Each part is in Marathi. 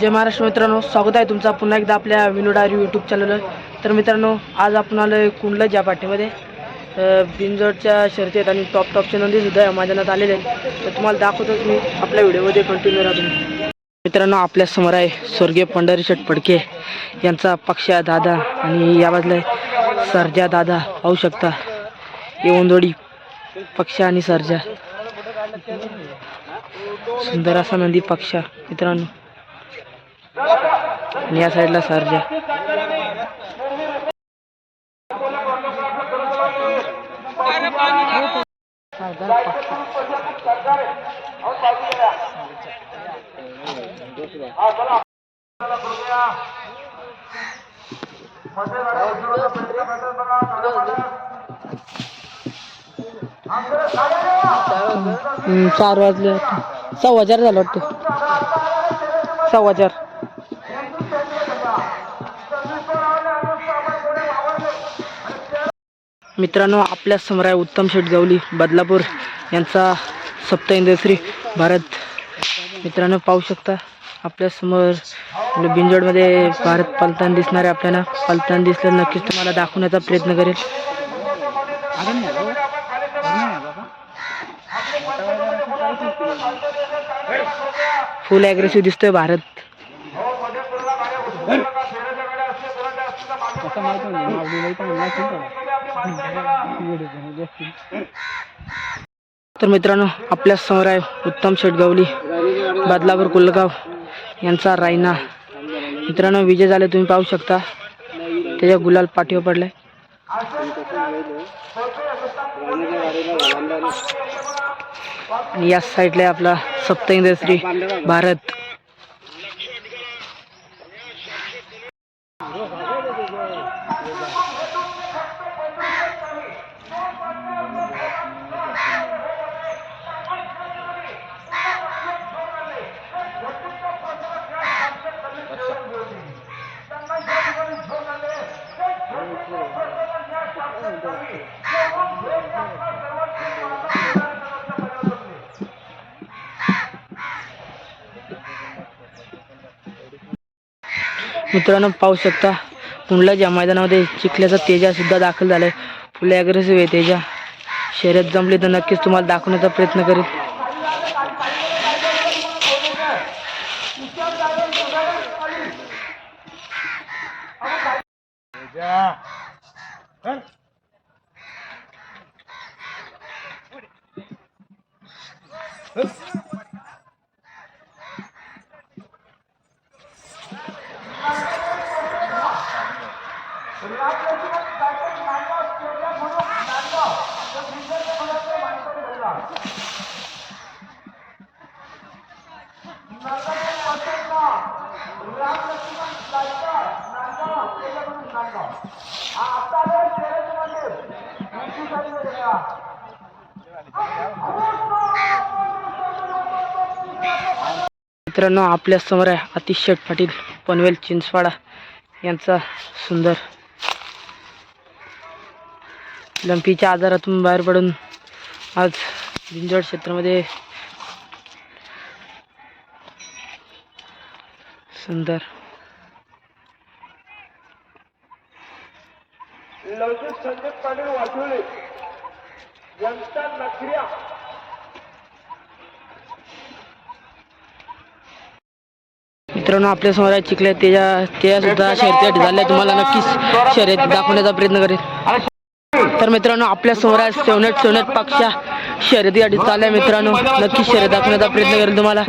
जय महाराष्ट्र मित्रांनो स्वागत आहे तुमचा पुन्हा एकदा आपल्या विनोडारी यूट्यूब चॅनलवर तर मित्रांनो आज आपण आलो आहे कुंडला ज्या पाठीमध्ये. बिनजोडच्या शर्तीत आणि टॉप टॉपचे नंदी सुद्धा या आलेले आहेत. तर तुम्हाला दाखवतोच मी आपल्या व्हिडिओमध्ये कंटिन्यू राहा तुम्ही मित्रांनो आपल्यासमोर आहे स्वर्गीय पंढरीशेठ फडके यांचा पक्षा दादा आणि या बाजूला सरजा सर्जा दादा. पाहू शकता येऊनजोडी पक्षा आणि सर्जा. सुंदर असा नंदी पक्षा मित्रांनो. आणि या साईडला सर्जा. चार वाजले सव्वा चार झालं वाटतं. सव्वा चार. मित्रांनो आपल्यासमोर आहे उत्तम शेठ गवली बदलापूर यांचा सप्त इंद्रश्री भारत. मित्रांनो पाहू शकता आपल्यासमोर बिंजोडमध्ये भारत पलतान दिसणार आहे आपल्याला. पलतान दिसलं नक्कीच तुम्हाला दाखवण्याचा प्रयत्न करेल. फुल ॲग्रेसिव्ह दिसतोय भारत. तर मित्रांनो आपल्यासमोर आहे उत्तम शेटगावली बदलापूर कुलगाव यांचा रायना. मित्रांनो विजय झाले तुम्ही पाहू शकता. त्याच्या गुलाल पाठीवर पडलाय आणि या साईडला आहे आपला सप्त इंद्रश्री भारत. मित्रांनो पाहू शकता पुंडला ज्या मैदानामध्ये चिखल्याचा तेजासुद्धा दाखल दाखल झालाय. फुले अग्रेसिव्ह आहे तेजा. शर्यत जमली तर नक्कीच तुम्हाला दाखवण्याचा प्रयत्न करेल मित्रांनो आपल्यासमोर आहे अतिशय पाटील पनवेल चिंचवाडा. यांचा सुंदर लंपीच्या आजारातून बाहेर पडून आज भिंजवड क्षेत्रामध्ये सुंदर लवचिक संदीप पाटील यांचा नखऱ्या. मित्रांनो आपल्यासमोर आहे चिखल्या त्याच्या त्या सुद्धा शर्यती झाल्या तुम्हाला नक्कीच शर्यत दाखवण्याचा प्रयत्न करेल. तर मित्रांनो आपल्यासमोर आहे सेवनेट सेवनेट पक्षा शर्यतीसाठी चालल्या मित्रांनो नक्कीच शर्यत दाखवण्याचा प्रयत्न करेल तुम्हाला.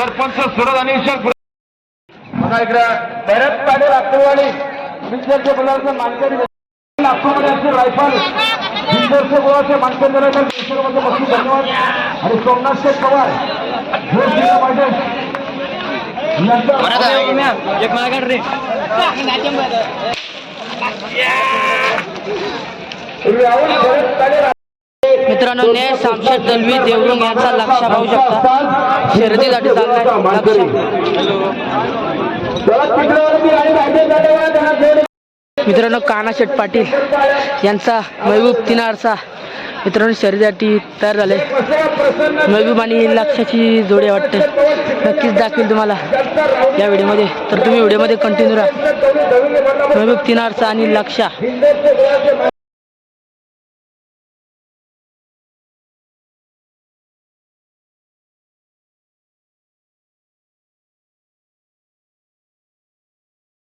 भरत पाटील अक्कलवाडी मानकरी नागपूरमध्ये असते रायफल हिंदरचे गोळाचे मानकरी करायचं देशामध्ये बक्षीस धन्यवाद. आणि सोमनाथ पवार पाहिजे एक मला रे. मित्रांनो न्याय सामशेर दलवी देवरुंग यांचा लक्ष पाहू शकता. शर्यतीसाठी चाललाय लक्ष. मित्रांनो कानाशेठ पाटील यांचा महबूब तिनारचा मित्रांनो शरीरासाठी तयार झाले. महबूब आणि लक्षाची जोडी वाटते. नक्कीच दाखवेल तुम्हाला या व्हिडिओमध्ये. तर तुम्ही व्हिडिओमध्ये कंटिन्यू राहा. महबूब तीन आरसा आणि लक्षा.